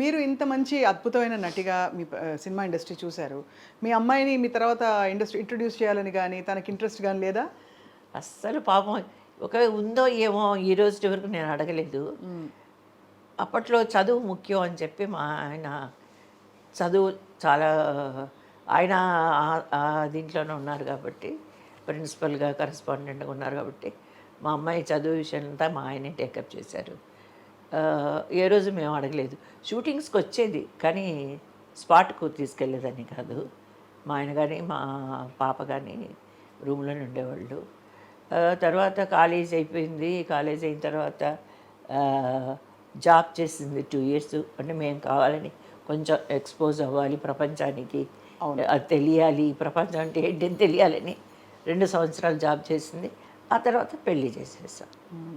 మీరు ఇంత మంచి అద్భుతమైన నటిగా మీ సినిమా ఇండస్ట్రీ చూశారు. మీ అమ్మాయిని మీ తర్వాత ఇండస్ట్రీ ఇంట్రొడ్యూస్ చేయాలని కానీ తనకి ఇంట్రెస్ట్ కానీ లేదా? అస్సలు పాపం. ఒక ఉందో ఏమో ఈ రోజు వరకు నేను అడగలేదు. అప్పట్లో చదువు ముఖ్యం అని చెప్పి మా ఆయన చదువు చాలా ఆయన దీంట్లోనే ఉన్నారు కాబట్టి ప్రిన్సిపల్గా కరెస్పాండెంట్గా ఉన్నారు కాబట్టి మా అమ్మాయి చదువు విషయం అంతా మా ఆయనే టేకప్ చేశారు. ఏ రోజు మేము అడగలేదు. షూటింగ్స్కి వచ్చేది కానీ స్పాట్కు తీసుకెళ్ళేదని కాదు. మా ఆయన కానీ మా పాప కానీ రూమ్లోనే ఉండేవాళ్ళు. తర్వాత కాలేజ్ అయిపోయింది. కాలేజ్ అయిన తర్వాత జాబ్ చేసింది టూ ఇయర్స్. అంటే మేము కావాలని కొంచెం ఎక్స్పోజ్ అవ్వాలి ప్రపంచానికి. అది తెలియాలి. ప్రపంచం అంటే ఏంటని తెలియాలని రెండు సంవత్సరాలు జాబ్ చేసింది. ఆ తర్వాత పెళ్ళి చేసేసాం.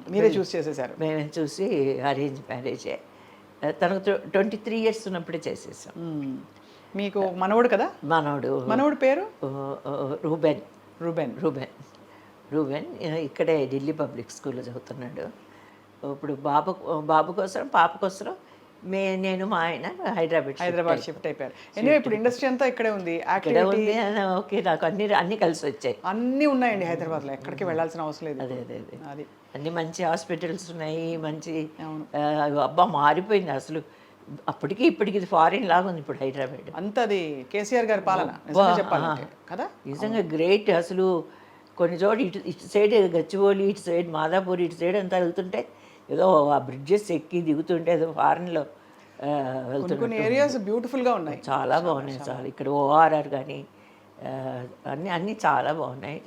మీరే చూస్ చేసేసారు? మేము చూసి అరేంజ్ మ్యారేజే తనకు ట్వంటీ త్రీ ఇయర్స్ ఉన్నప్పుడే చేసేసాం. మీకు మనవడు కదా? మనవడు. మనవడు పేరు? రూబెన్. రూబెన్. రూబెన్. రూబెన్ ఇక్కడే ఢిల్లీ పబ్లిక్ స్కూల్లో చదువుతున్నాడు. ఇప్పుడు బాబు బాబు కోసం పాప కోసం మే నేను మా ఆయన హైదరాబాద్ హైదరాబాద్ షిఫ్ట్ అయిపోయారు. ఎనివే ఇప్పుడు ఇండస్ట్రీ అంతా ఇక్కడే ఉంది. ఓకే నాకు అన్ని అన్ని కలిసి వచ్చాయి. అన్నీ ఉన్నాయండి హైదరాబాద్లో. ఎక్కడికి వెళ్ళాల్సిన అవసరం లేదు. అదే అదే అదే. అది. అన్ని మంచి హాస్పిటల్స్ ఉన్నాయి మంచి అబ్బా మారిపోయింది అసలు. అప్పటికి ఇప్పటికి ఇది ఫారిన్ లాగా ఉంది ఇప్పుడు హైదరాబాద్. అంత అది కేసీఆర్ గారి పాలన చెప్పాలంటే కదా? నిజంగా గ్రేట్ అసలు. కొన్ని చోట్ల ఇటు ఇటు సైడ్ గచ్చిబౌలి ఇటు సైడ్ మాదాపూర్ ఇటు సైడ్ అంతా వెళ్తుంటే ఏదో ఆ బ్రిడ్జెస్ ఎక్కి దిగుతుంటే ఏదో ఫారెన్లో కొన్ని ఏరియాస్ బ్యూటిఫుల్గా ఉన్నాయి. చాలా బాగున్నాయి చాలా. ఇక్కడ ఓఆర్ఆర్ కానీ అన్నీ అన్నీ చాలా బాగున్నాయి.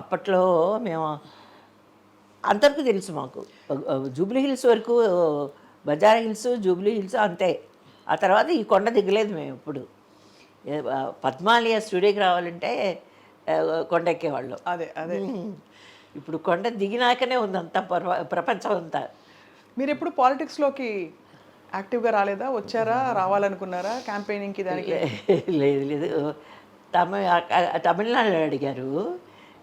అప్పట్లో మేము అందరికీ తెలుసు మాకు. జూబ్లీ హిల్స్ వరకు బజార్ హిల్స్ జూబ్లీ హిల్స్ అంతే. ఆ తర్వాత ఈ కొండ దిగలేదు మేము ఇప్పుడు పద్మాలయ స్టూడియోకి రావాలంటే కొండ ఎక్కేవాళ్ళం. అదే అదే. ఇప్పుడు కొండ దిగినాకనే ఉంది అంతా ప్రపంచం అంతా. మీరు ఎప్పుడు పాలిటిక్స్ లోకి యాక్టివ్గా రాలేదా? వచ్చారా? రావాలనుకున్నారా? క్యాంపెయినింగ్కి దానికి లేదు లేదు. తమిళ తమిళనాడు అడిగారు.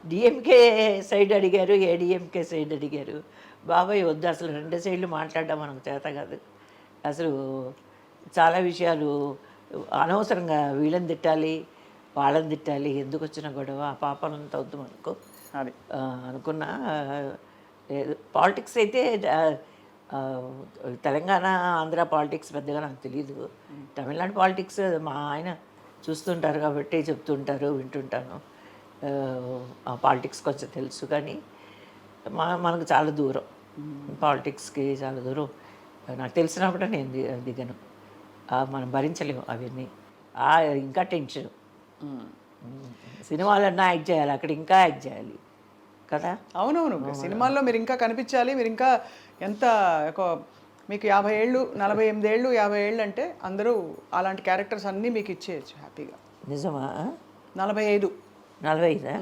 డిఎంకే సైడ్ అడిగారు ఏడిఎంకే సైడ్ అడిగారు. బాబాయ్ వద్దు అసలు రెండు సైడ్లు మాట్లాడడం మనకు చేత కాదు. అసలు చాలా విషయాలు అనవసరంగా వీళ్ళని తిట్టాలి వాళ్ళని తిట్టాలి ఎందుకు వచ్చిన గొడవ ఆ పాపాలంతా వద్దు మనకు. ఆ, అనుకున్నా. లేదు పాలిటిక్స్ అయితే తెలంగాణ ఆంధ్ర పాలిటిక్స్ పెద్దగా నాకు తెలియదు తమిళనాడు పాలిటిక్స్ మా ఆయన చూస్తుంటారు కాబట్టి చెప్తుంటారు వింటుంటాను. ఆ, పాలిటిక్స్ కొంచెం తెలుసు కానీ మా మనకు చాలా దూరం. పాలిటిక్స్కి చాలా దూరం. నాకు తెలిసినప్పుడే నేను దిగను. మనం భరించలేము అవన్నీ. ఆ, ఇంకా టెన్షన్. సినిమాలన్నా యాక్ట్ చేయాలి అక్కడ ఇంకా యాక్ట్ చేయాలి. కదా? అవునవును. సినిమాల్లో మీరు ఇంకా కనిపించాలి. మీరు ఇంకా ఎంత ఒక మీకు యాభై ఏళ్ళు నలభై ఎనిమిది ఏళ్ళు యాభై ఏళ్ళు అంటే అందరూ అలాంటి క్యారెక్టర్స్ అన్నీ మీకు ఇచ్చేయచ్చు హ్యాపీగా. నిజమా? నలభై ఐదు. నలభై ఐదా?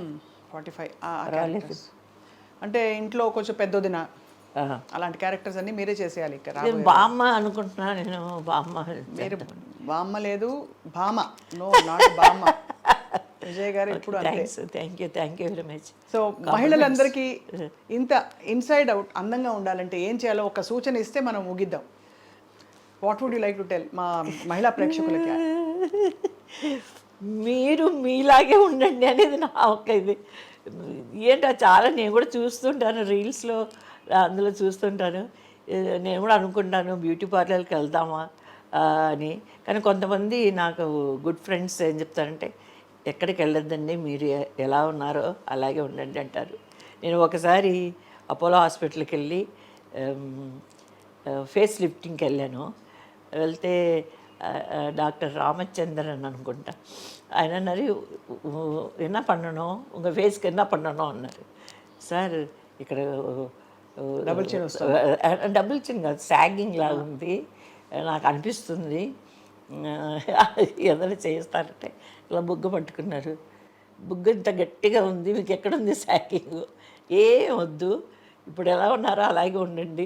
Forty five. అంటే ఇంట్లో కొంచెం పెద్దదిన. అలాంటి క్యారెక్టర్స్ అన్నీ మీరే చేసేయాలి ఇక్కడ బామ్మ అనుకుంటున్నా నేను బామ్మ మీరు బామ్మ లేదు భామ. నో నాట్ బామ్మ. విజయ్ గారు ఇప్పుడు thanks thank you thank you very much so మహిళలందరికీ ఇంత ఇన్సైడ్ అవుట్ అందంగా ఉండాలంటే ఏం చేయాలో ఒక సూచన ఇస్తే మనం ముగిద్దాం. What would you like to tell మా మహిళా ప్రేక్షకులకి? మీరు మీలాగే ఉండండి అనేది నా ఒక ఇది. ఏంటో చాలా నేను కూడా చూస్తుంటాను రీల్స్లో అందులో చూస్తుంటాను. నేను కూడా అనుకుంటాను బ్యూటీ పార్లర్కి వెళ్దామా అని. కానీ కొంతమంది నాకు గుడ్ ఫ్రెండ్స్ ఏం చెప్తారంటే ఎక్కడికి వెళ్ళొద్దండి మీరు ఎ- ఎలా ఉన్నారో అలాగే ఉండండి అంటారు నేను ఒకసారి అపోలో హాస్పిటల్కి వెళ్ళి ఫేస్ లిఫ్టింగ్కి వెళ్ళాను వెళ్తే ఆ, ఆ, డాక్టర్ రామచంద్రన్ అనుకుంటా ఆయన అన్నారు "ఉ- ఉ- என்ன பண்ணணும் உங்கள் ஃபேஸ்க்கு என்ன பண்ணணும் అన్నారు సార్ ఇక్కడ డబుల్ చిన్ డబుల్ చిన్ కాదు సాగింగ్ లాగా ఉంది నాకు అనిపిస్తుంది ఏదైనా చేస్తారంటే ఇలా బుగ్గ పట్టుకున్నారు. బుగ్గ ఇంత గట్టిగా ఉంది మీకు ఎక్కడుంది సాగింగ్ ఏం వద్దు. ఇప్పుడు ఎలా ఉన్నారో అలాగే ఉండండి.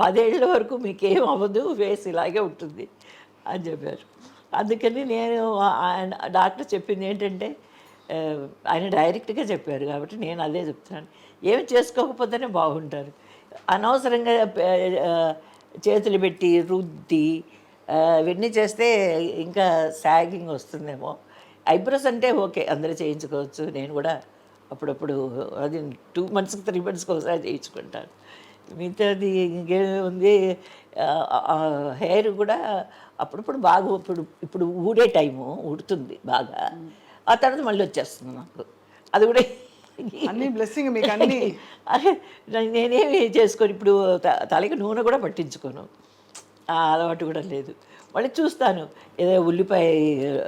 పదేళ్ళ వరకు మీకేం అవ్వదు ఫేస్ ఇలాగే ఉంటుంది అని చెప్పారు. అందుకని నేను ఆయన డాక్టర్ చెప్పింది ఏంటంటే ఆయన డైరెక్ట్గా చెప్పారు కాబట్టి నేను అదే చెప్తున్నాను. ఏమి చేసుకోకపోతేనే బాగుంటారు. అనవసరంగా చేతులు పెట్టి రుద్ది ఇవన్నీ చేస్తే ఇంకా సాగింగ్ వస్తుందేమో. ఐబ్రోస్ అంటే ఓకే అందరూ చేయించుకోవచ్చు. నేను కూడా అప్పుడప్పుడు అది టూ మంత్స్కి త్రీ మంత్స్కి ఒకసారి చేయించుకుంటాను. మిగతాది ఇంకేముంది హెయిర్ కూడా అప్పుడప్పుడు బాగా ఇప్పుడు ఇప్పుడు ఊడే టైము ఊడుతుంది బాగా. ఆ తర్వాత మళ్ళీ వచ్చేస్తుంది నాకు. అది కూడా అన్ని బ్లెస్సింగ్ మీకు అన్ని. నేనేమి చేసుకోను ఇప్పుడు తలకి నూనె కూడా పట్టించుకోను. అలవాటు కూడా లేదు. మళ్ళీ చూస్తాను. ఏదో ఉల్లిపాయ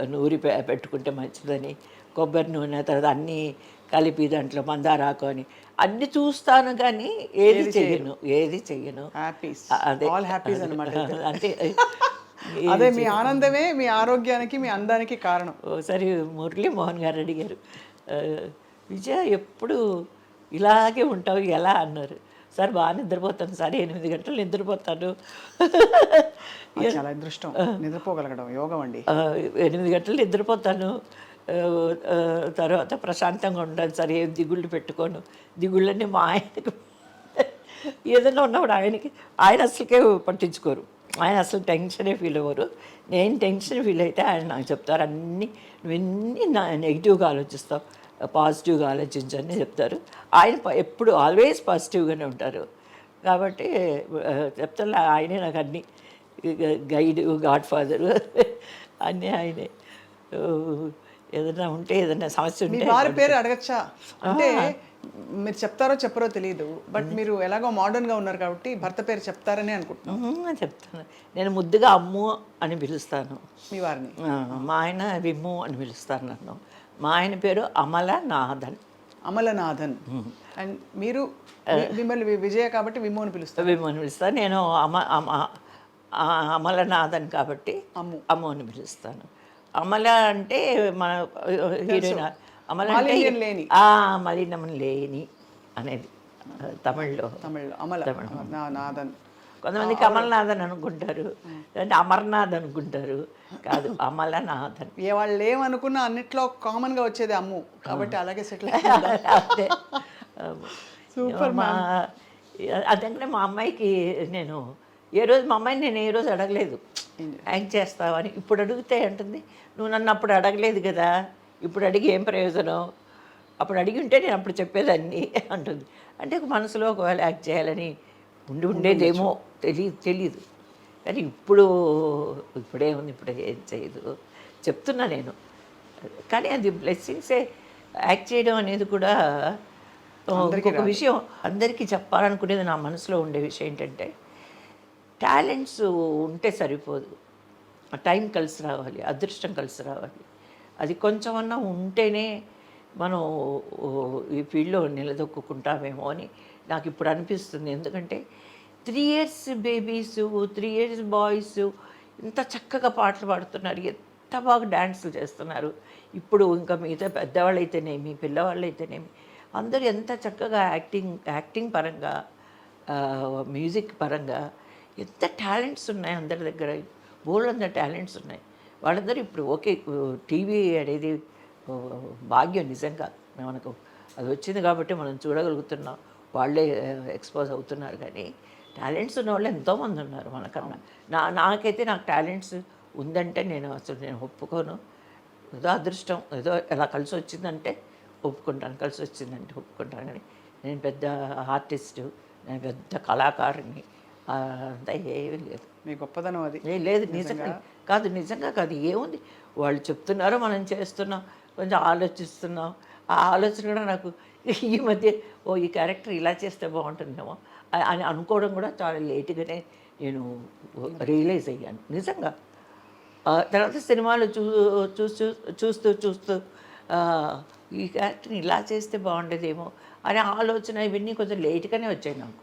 నూరి పెట్టుకుంటే మంచిదని కొబ్బరి నూనె తర్వాత అన్నీ కలిపి దాంట్లో మందారాకు అని అన్నీ చూస్తాను కానీ ఏది చెయ్యను ఏది చెయ్యను. హ్యాపీస్ అదే. ఆల్ హ్యాపీస్ అనమాట అంటే అదే మీ ఆనందమే మీ ఆరోగ్యానికి మీ అందానికి కారణం. ఓసారి మురళీ మోహన్ గారు అడిగారు. "ఆ, విజయ ఎప్పుడు ఇలాగే ఉంటావు ఎలా? అన్నారు. సార్ బాగా నిద్రపోతాను సార్. ఎనిమిది గంటలు నిద్రపోతాను. చాలా అదృష్టం. నిద్రపోగలగడం యోగం అండి. ఎనిమిది గంటలు నిద్రపోతాను. తర్వాత ప్రశాంతంగా ఉంటాను సార్. ఏం దిగుళ్ళు పెట్టుకోను. దిగుళ్ళన్నీ మా ఆయనకు ఏదైనా ఉన్నప్పుడు ఆయనకి ఆయన అసలుకే పట్టించుకోరు. ఆయన అసలు టెన్షనే ఫీల్ అవ్వరు. నేను టెన్షన్ ఫీల్ అయితే ఆయన నాకు చెప్తారు అన్నీ నువ్వన్నీ నా నెగిటివ్గా ఆలోచిస్తావు. పాజిటివ్గా ఆలోచించని చెప్తారు. ఆయన ఎప్పుడు ఆల్వేస్ పాజిటివ్గానే ఉంటారు. కాబట్టి ఆ, చెప్తాను ఆయనే నాకు అన్నీ గైడ్ గాడ్ ఫాదరు అన్నీ ఆయనే. ఏదైనా ఉంటే ఏదైనా సమస్య ఉంటే వారి పేరు అడగచ్చా? అంటే మీరు చెప్తారో చెప్పరో తెలియదు బట్ మీరు ఎలాగో మోడర్న్గా ఉన్నారు కాబట్టి భర్త పేరు చెప్తారని అనుకుంటున్నాను. ఉహుం, చెప్తాను. నేను ముద్దుగా అమ్ము అని పిలుస్తాను. మీ వారిని. మా ఆయన విమ్ము అని పిలుస్తారు నన్ను. మా ఆయన పేరు అమల నాథన్ అమలనాథన్. అండ్ మీరు మిమ్మల్ని విజయ కాబట్టి విమో అని పిలుస్తారు. విమ్ము అని పిలుస్తాను నేను అమ అమలనాథన్ కాబట్టి అమ్ము. అమ్ము అని పిలుస్తాను. అమల అంటే మన హీరోయిన్ అమల లేని. ఆ, మలినం లేని అనేది తమిళ్ళో. తమిళ్ అమల నాథన్. కొంతమంది కమల్నాథన్ అనుకుంటారు అంటే అమర్నాథ్ అనుకుంటారు. కాదు అమలనాథన్. ఏ వాళ్ళు ఏమనుకున్నా అన్నిట్లో కామన్గా వచ్చేది అమ్ము. కాబట్టి అలాగే సెటిల్ అదే. Super, మా అదంటే మా అమ్మాయికి నేను ఏ రోజు మా అమ్మాయిని నేను ఏ రోజు అడగలేదు. యాక్ట్ చేస్తావని? ఇప్పుడు అడిగితే అంటుంది నువ్వు నన్ను అప్పుడు అడగలేదు కదా. ఇప్పుడు అడిగి ఏం ప్రయోజనం? అప్పుడు అడిగి ఉంటే నేను అప్పుడు చెప్పేదాన్ని అంటుంది. అంటే ఒక మనసులో ఒకవేళ యాక్ట్ చేయాలని ఉండి ఉండేదేమో. తెలియదు తెలీదు. కానీ ఇప్పుడు ఇప్పుడే ఉంది ఇప్పుడే ఏం చేయదు. చెప్తున్నా నేను. కానీ అది బ్లెస్సింగ్సే యాక్ట్ చేయడం అనేది కూడా ఇంకొక విషయం అందరికీ చెప్పాలనుకునేది నా మనసులో ఉండే విషయం ఏంటంటే టాలెంట్స్ ఉంటే సరిపోదు. టైం కలిసి రావాలి అదృష్టం కలిసి రావాలి. అది కొంచెమన్నా ఉంటేనే మనం ఈ ఫీల్డ్లో నిలదొక్కుంటామేమో అని నాకు ఇప్పుడు అనిపిస్తుంది. ఎందుకంటే three years babies three years boys ఇంత చక్కగా పాటలు పాడుతున్నారు. ఎంత బాగా డ్యాన్సులు చేస్తున్నారు. ఇప్పుడు ఇంకా మిగతా పెద్దవాళ్ళు అయితేనేమి పిల్లవాళ్ళు అయితేనేమి అందరూ ఎంత చక్కగా యాక్టింగ్ యాక్టింగ్ పరంగా మ్యూజిక్ పరంగా ఎంత టాలెంట్స్ ఉన్నాయి అందరి దగ్గర. బోల్డ్ అంత టాలెంట్స్ ఉన్నాయి. వాళ్ళందరూ ఇప్పుడు ఓకే టీవీ అనేది భాగ్యం నిజంగా. మనకు అది వచ్చింది కాబట్టి మనం చూడగలుగుతున్నాం. వాళ్ళే ఎక్స్పోజ్ అవుతున్నారు కానీ టాలెంట్స్ ఉన్న వాళ్ళు ఎంతోమంది ఉన్నారు మనకన్నా నా నాకైతే నాకు టాలెంట్స్ ఉందంటే నేను అసలు నేను ఒప్పుకోను. ఏదో అదృష్టం ఏదో ఎలా కలిసి వచ్చిందంటే ఒప్పుకుంటాను కలిసి వచ్చిందంటే ఒప్పుకుంటాను కానీ నేను పెద్ద ఆర్టిస్టు నేను పెద్ద కళాకారుని అంతా ఏమీ లేదు. మీ గొప్పదనం అది. ఏ లేదు నిజంగా? కాదు నిజంగా కాదు ఏముంది? వాళ్ళు చెప్తున్నారో మనం చేస్తున్నాం కొంచెం ఆలోచిస్తున్నాం. ఆ ఆలోచన కూడా నాకు ఈ మధ్య ఓ ఈ క్యారెక్టర్ ఇలా చేస్తే బాగుంటుందేమో అని అనుకోవడం కూడా చాలా లేటుగానే నేను రియలైజ్ అయ్యాను. నిజంగా. తర్వాత సినిమాలు చూ చూస్తూ చూస్తూ చూస్తూ ఈ క్యారెక్టర్ని ఇలా చేస్తే బాగుండేదేమో అనే ఆలోచన ఇవన్నీ కొంచెం లేట్గానే వచ్చాయి నాకు.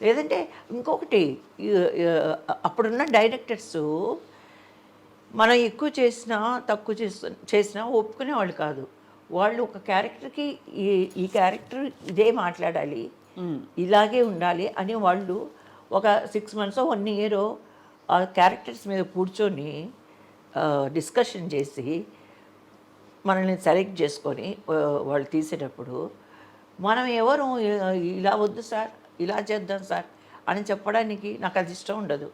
లేదంటే ఇంకొకటి అప్పుడున్న డైరెక్టర్స్ మనం ఎక్కువ చేసినా తక్కువ చేస్తు చేసినా ఒప్పుకునేవాళ్ళు కాదు. వాళ్ళు ఒక క్యారెక్టర్కి ఈ ఈ క్యారెక్టర్ ఇదే మాట్లాడాలి. ఇలాగే ఉండాలి అని వాళ్ళు ఒక సిక్స్ మంత్స్ వన్ ఇయర్ ఆ క్యారెక్టర్స్ మీద కూర్చొని డిస్కషన్ చేసి మనల్ని సెలెక్ట్ చేసుకొని వాళ్ళు తీసేటప్పుడు మనం ఎవరు? ఇలా వద్దు సార్ ఇలా చేద్దాం సార్ అని చెప్పడానికి నాకు అది ఇష్టం ఉండదు.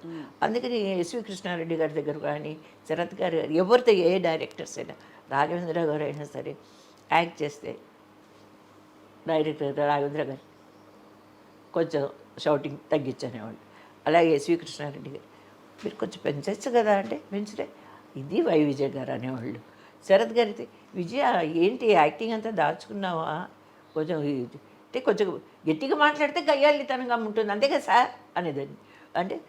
అందుకని ఎస్వి కృష్ణారెడ్డి గారి దగ్గర కానీ శరత్ గారు గారు ఎవరితో ఏ డైరెక్టర్స్ అయినా రాఘవేంద్ర గారు అయినా సరే యాక్ట్ చేస్తే డైరెక్టర్ రాఘవేంద్ర గారు కొంచెం షౌటింగ్ తగ్గించనేవాళ్ళు అలాగే శ్రీకృష్ణారెడ్డి గారు మీరు కొంచెం పెంచచ్చు కదా అంటే పెంచితే ఇది వై విజయ్ గారు అనేవాళ్ళు. శరత్ గారి విజయ ఏంటి యాక్టింగ్ అంతా దాచుకున్నావా? కొంచెం అంటే కొంచెం గట్టిగా మాట్లాడితే గయ్యాలితనంగా ఉంటుంది. అంతే కదా సార్? అనేదాన్ని. అంటే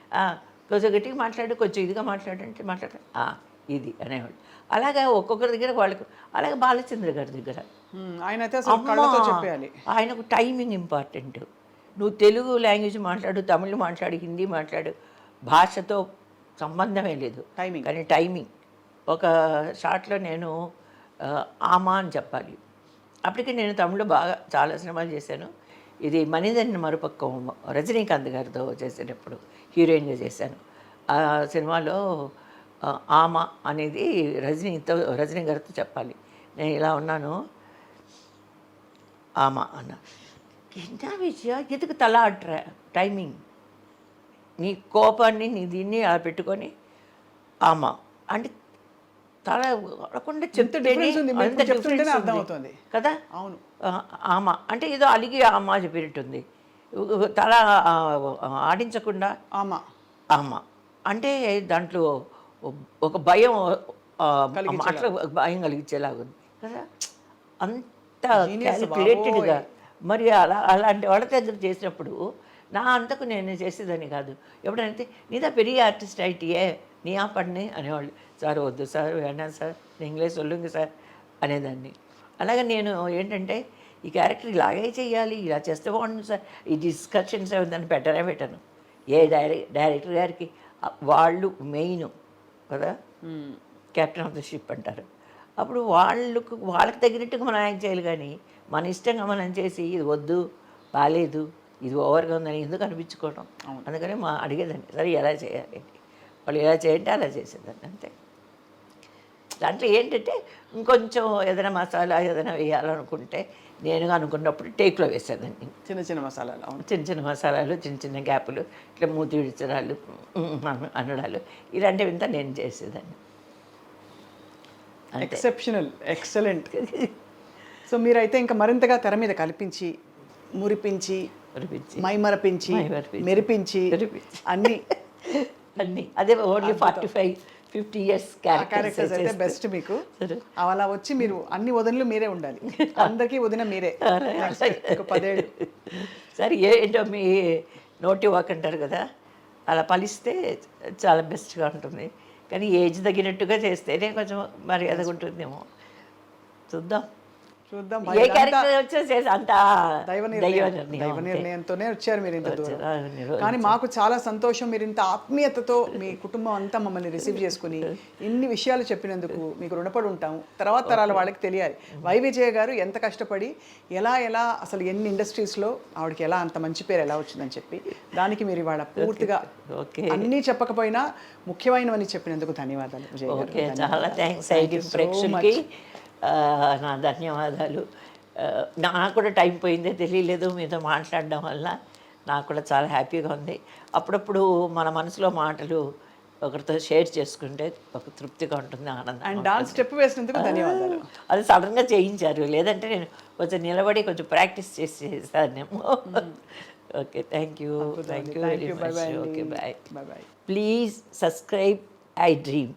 కొంచెం గట్టిగా మాట్లాడు కొంచెం ఇదిగా మాట్లాడంటే మాట్లాడ ఇది అనేవాళ్ళు. అలాగా ఒక్కొక్కరి దగ్గర వాళ్ళకు అలాగే బాలచంద్ర గారి దగ్గర. ఆయన అయితే! చెప్పేయాలి. ఆయనకు టైమింగ్ ఇంపార్టెంట్ నువ్వు తెలుగు లాంగ్వేజ్ మాట్లాడు తమిళ్ మాట్లాడు హిందీ మాట్లాడు భాషతో సంబంధమే లేదు. Timing. కానీ టైమింగ్ ఒక షాట్లో నేను ఆమా అని చెప్పాలి. అప్పటికి నేను తమిళ్ళో బాగా చాలా సినిమాలు చేశాను. ఇది మనిదని మరుపక్కం రజనీకాంత్ గారితో చేసేటప్పుడు హీరోయిన్గా చేశాను. ఆ సినిమాలో ఆమా అనేది రజనీతో రజనీ గారితో చెప్పాలి. నేను ఇలా ఉన్నాను. ఆమా అన్న. ఎంత విజయ? ఎందుకు తల టైమింగ్. నీ కోపాన్ని నీ దీన్ని అలా పెట్టుకొని ఆమా. అంటే తల అడగకుండా చెప్తుంటేనే. అర్థమవుతుంది. కదా? అవును. ఆమా. అంటే ఏదో అలిగి ఆమా చెప్పినట్టుంది. తల ఆడించకుండా ఆమా. ఆమా. అంటే దాంట్లో ఒక భయం భయం కలిగించేలాగా ఉంది. కదా? అంత క్యాలిక్యులేటెడ్గా మరి అలా అలాంటి వాళ్ళ దగ్గర చేసినప్పుడు నా అంతకు నేను చేసేదాన్ని కాదు. ఎప్పుడంటే నీదా పెరియ ఆర్టిస్ట్ అయిటియే నీ ఆ పడిని అనేవాళ్ళు. సార్ వద్దు సార్ వేణాం సార్ ఇంగ్లీష్ ఒల్లుంగి సార్. అనేదాన్ని. అలాగే నేను ఏంటంటే ఈ క్యారెక్టర్ ఇలాగే చేయాలి ఇలా చేస్తే బాగుంటుంది సార్. ఈ డిస్కషన్స్ ఏమైందని పెట్టనే పెట్టను. ఏ డైరె డైరెక్టర్ గారికి వాళ్ళు మెయిన్. కదా. కెప్టెన్ ఆఫ్ ద షిప్ అంటారు. అప్పుడు వాళ్ళకు వాళ్ళకి తగినట్టుగా మనం యాక్ట్ చేయాలి కానీ మన ఇష్టంగా మనం చేసి ఇది వద్దు బాగాలేదు ఇది ఓవర్గా ఉందని ఎందుకు అనిపించుకోవడం? అందుకని మా అడిగేదాన్ని సరే ఎలా చేయాలి? వాళ్ళు ఎలా చేయంటే అలా చేసేదాన్ని అంతే. దాంట్లో ఏంటంటే ఇంకొంచెం ఏదైనా మసాలా ఏదైనా వేయాలనుకుంటే నేను అనుకున్నప్పుడు టేక్లో వేసేదాన్ని. చిన్న చిన్న మసాలాలు అవును. చిన్న చిన్న మసాలాలు చిన్న చిన్న గ్యాపులు ఇట్లా మూతి విడిచడాలు అనడాలు ఇలాంటివి ఇంత నేను చేసేదాన్ని. Exceptional excellent. సో మీరైతే ఇంకా మరింతగా తెర మీద కల్పించి మురిపించి మైమరపించి మైమరపించి, మెరిపించి మెరిపించి. అన్ని అన్ని. అదే only forty five. Fifty years characters అయితే బెస్ట్ మీకు. అలా వచ్చి మీరు అన్ని వదనలు మీరే ఉండాలి. అందరికీ వదిన మీరే. పదేళ్ళు. సరే ఏంటో మీ నోటి వాక్ అంటారు కదా అలా పలిస్తే చాలా బెస్ట్గా ఉంటుంది. కానీ ఏజ్ తగినట్టుగా చేస్తేనే కొంచెం మర్యాదగా ఉంటుందేమో. చూద్దాం. చూద్దాం. ఏ క్యారెక్టర్ వచ్చా చేసి అంత దైవ నిర్ణయం దైవ. నిర్ణయంతోనే వచ్చారు మీరు ఇంత దూరం. కానీ మాకు చాలా సంతోషం మీరు ఇంత ఆత్మీయతతో మీ కుటుంబం అంతా మమ్మల్ని రిసీవ్ చేసుకుని ఇన్ని విషయాలు చెప్పినందుకు మీకు రుణపడి ఉంటాము. తర్వాత తరాల వాళ్ళకి తెలియాలి. వై విజయ గారు ఎంత కష్టపడి ఎలా ఎలా అసలు ఎన్ని ఇండస్ట్రీస్లో ఆవిడకి ఎలా అంత మంచి పేరు ఎలా వచ్చిందని చెప్పి దానికి మీరు ఇవాళ పూర్తిగా అన్నీ చెప్పకపోయినా ముఖ్యమైనవని చెప్పినందుకు ధన్యవాదాలు. విజయ్ గారు చాలా థ్యాంక్స్. ప్రేక్షకులకి. నా ధన్యవాదాలు. నాకు కూడా టైం పోయిందే తెలియలేదు మీతో మాట్లాడడం వల్ల. నాకు కూడా చాలా హ్యాపీగా ఉంది. అప్పుడప్పుడు మన మనసులో మాటలు ఒకరితో షేర్ చేసుకుంటే ఒక తృప్తిగా ఉంటుంది ఆనందం అండ్ డాన్స్ స్టెప్ వేసినందుకు ధన్యవాదాలు. అది సడన్గా చేయించారు. లేదంటే నేను కొంచెం నిలబడి కొంచెం ప్రాక్టీస్ చేసి చేశానేమో okay thank you thank you very much okay bye bye bye please subscribe I dream